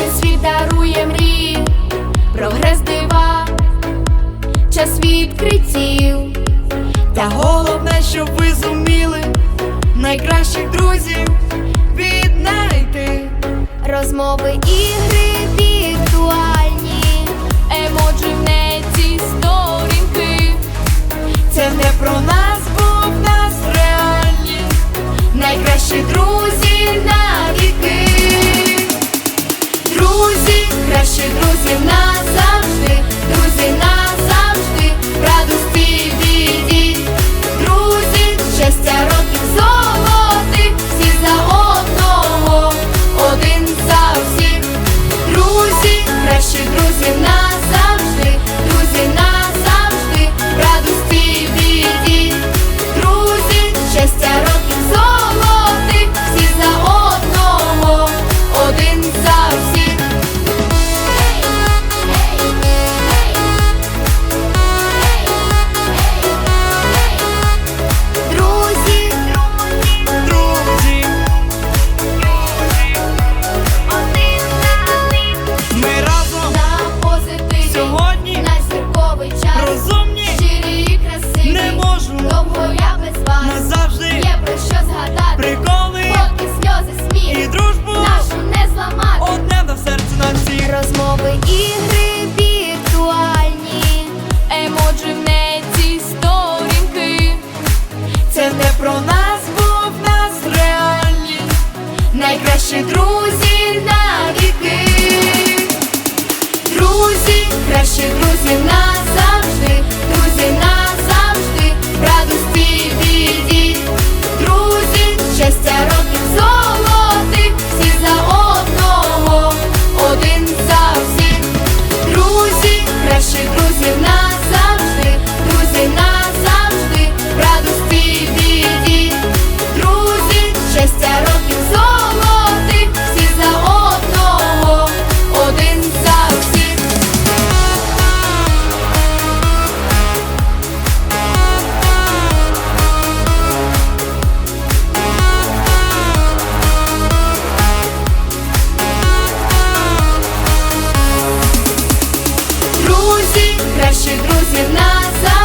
вічний світ дарує мрії, прогрес дива, час відкриттів, та головне, щоб ви зуміли найкращих друзів віднайти розмови ігри. Кращі друзі назавжди, друзі назавжди, радості і. Друзі, щастя років золотих, всі за одного, один за всіх. Друзі, кращі друзі назавжди, я без вас назавжди є про що згадати. приколи Фотки, сльози, сміх і дружбу нашу не зламати. одне на серці на всіх. Розмови, ігри віртуальні, емоджі в неті сторінки. Це не про нас, бо в нас реальні найкращі друзі всіх нас.